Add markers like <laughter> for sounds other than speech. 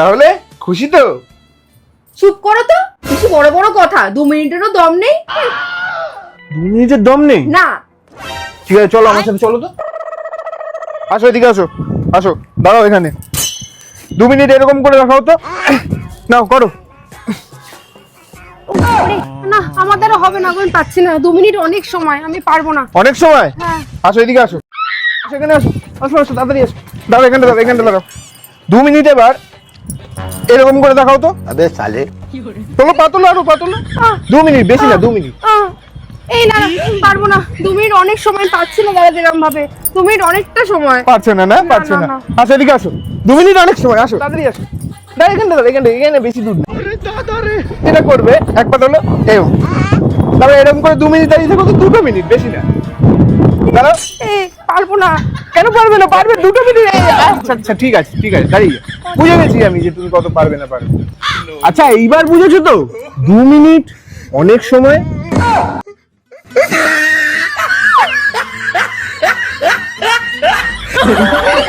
তাহলে খুশি তো? চুপ করো তো কিছু বড় বড় কথা দু মিনিটেরও দম নেই। দু মিনিটের দম নেই? না। ঠিক আছে চলো আমার সাথে চলো তো। আসো এদিকে আসো আসো দাঁড়াও এখানে। দু মিনিট এরকম করে রাখাও তো। নাও করো। না আমাদেরও হবে না আমি পাচ্ছি না। দু মিনিট অনেক সময় আমি পারব না। অনেক সময়? হ্যাঁ। আসো এদিকে আসো। আসো এখানে আসো আসো আসো তাড়াতাড়ি আসো। দাঁড়াও এখানে দাঁড়াও এখানে দাঁড়াও। দু মিনিট এবার এরকম করে দেখাও তো। আবে সালে। তোলো পাতলো আরও পাতলো। দু মিনিট বেশি না দু মিনিট। এই না পারব না। দু মিনিট অনেক সময় পাচ্ছি না দাদা এরকম ভাবে। দু মিনিট অনেকটা সময়। না না না আচ্ছা, এদিকে আসো। দু মিনিট অনেক সময় আসো। তাড়াতাড়ি আসো। দাঁড়া এখানে এখানে বেশি দূর না। এটা করবে এক হলো এও। এরকম করে দু মিনিট দাঁড়িয়ে থাকো তো দুটো মিনিট বেশি না। এই পারব না। কেন পারবে না? পারবে দুটো মিনিট। আচ্ছা আচ্ছা ঠিক আছে ঠিক আছে দাঁড়িয়ে বুঝে গেছি আমি যে তুমি কত পারবে না পারবে। আচ্ছা এইবার বুঝেছ তো? দু মিনিট অনেক সময়। <laughs>